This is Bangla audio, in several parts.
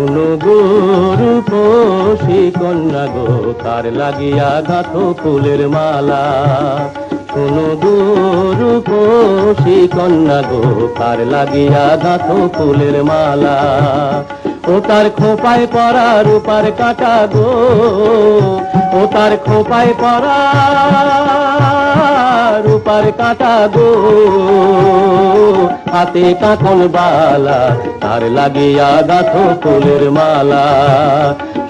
শুনো গুরু পোষি কন্যা গো, তার লাগিয়া গাথ ফুলের মালা। শুনো গুরু পোষি কন্যা গো, তার লাগিয়া গাথ ফুলের মালা। ও তার খোপায় পরা রূপার কাটা গো। ও তার খোপায় পরা রূপার কাটা গো। হাতে কাকন বালা, তার লাগিয়া গাথ ফুলের মালা।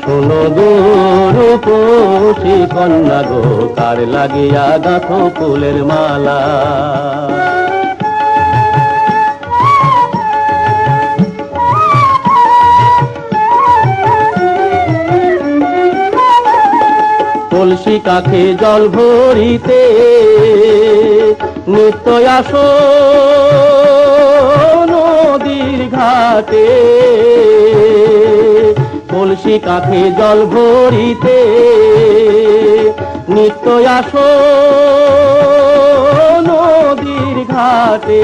শোনো গো রূপসী কন্যা গো, কার লাগিয়া গাথ ফুলের মালা। কলসি কাখে জল ভরিতে নিত্য আসো নদীর ঘাটে। কলসি কাখে জল ভরিতে নিত্য আসো নদীর ঘাটে।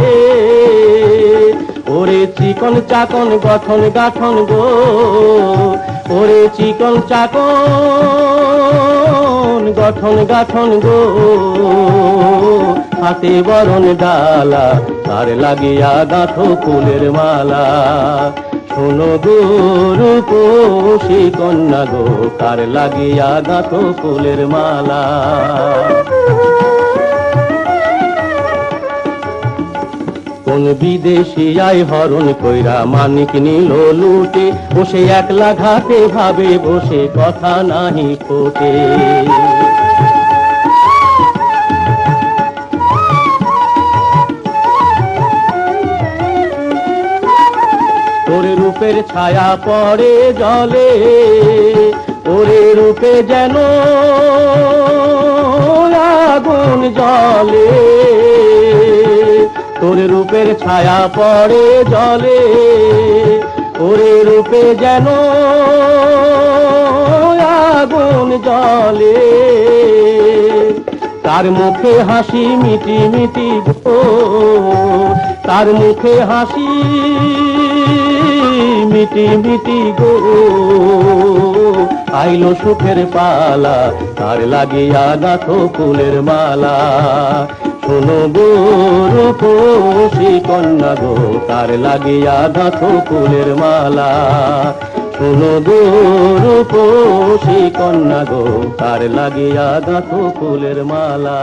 ওরে চিকন চাকন গঠন গাঠন গো, ওরে চিকন চাকন গঠন, গাঠন গো। হাতে বরণ ডালা, তার লাগিয়া গাঁথো ফুলের মালা। শোনো গো রূপ কন্যা গো, তার লাগিয়া গাঁথো ফুলের মালা। বিদেশি আই হরণ কইরা মানিক নিল লুটে। বসে একলা ঘাটে ভাবে, বসে কথা নাহি ফোটে ওরে রূপের ছায়া পড়ে জলে ওরে রূপে যেন আগুন জলে তোর রূপের ছায়া পড়ে জলে ওরে রূপে যেন আগুন জলে তার মুখে হাসি মিটি মিটি গো, তার মুখে হাসি মিটি মিটি গো। আইলো সুখের পালা, তার লাগিয়া গাথো ফুলের মালা। শোনো গো রূপসী কন্যা গো, তার লাগিয়া তো ফুলের মালা। শোনো গো রূপসী কন্যা গো, তার লাগিয়া তো ফুলের মালা।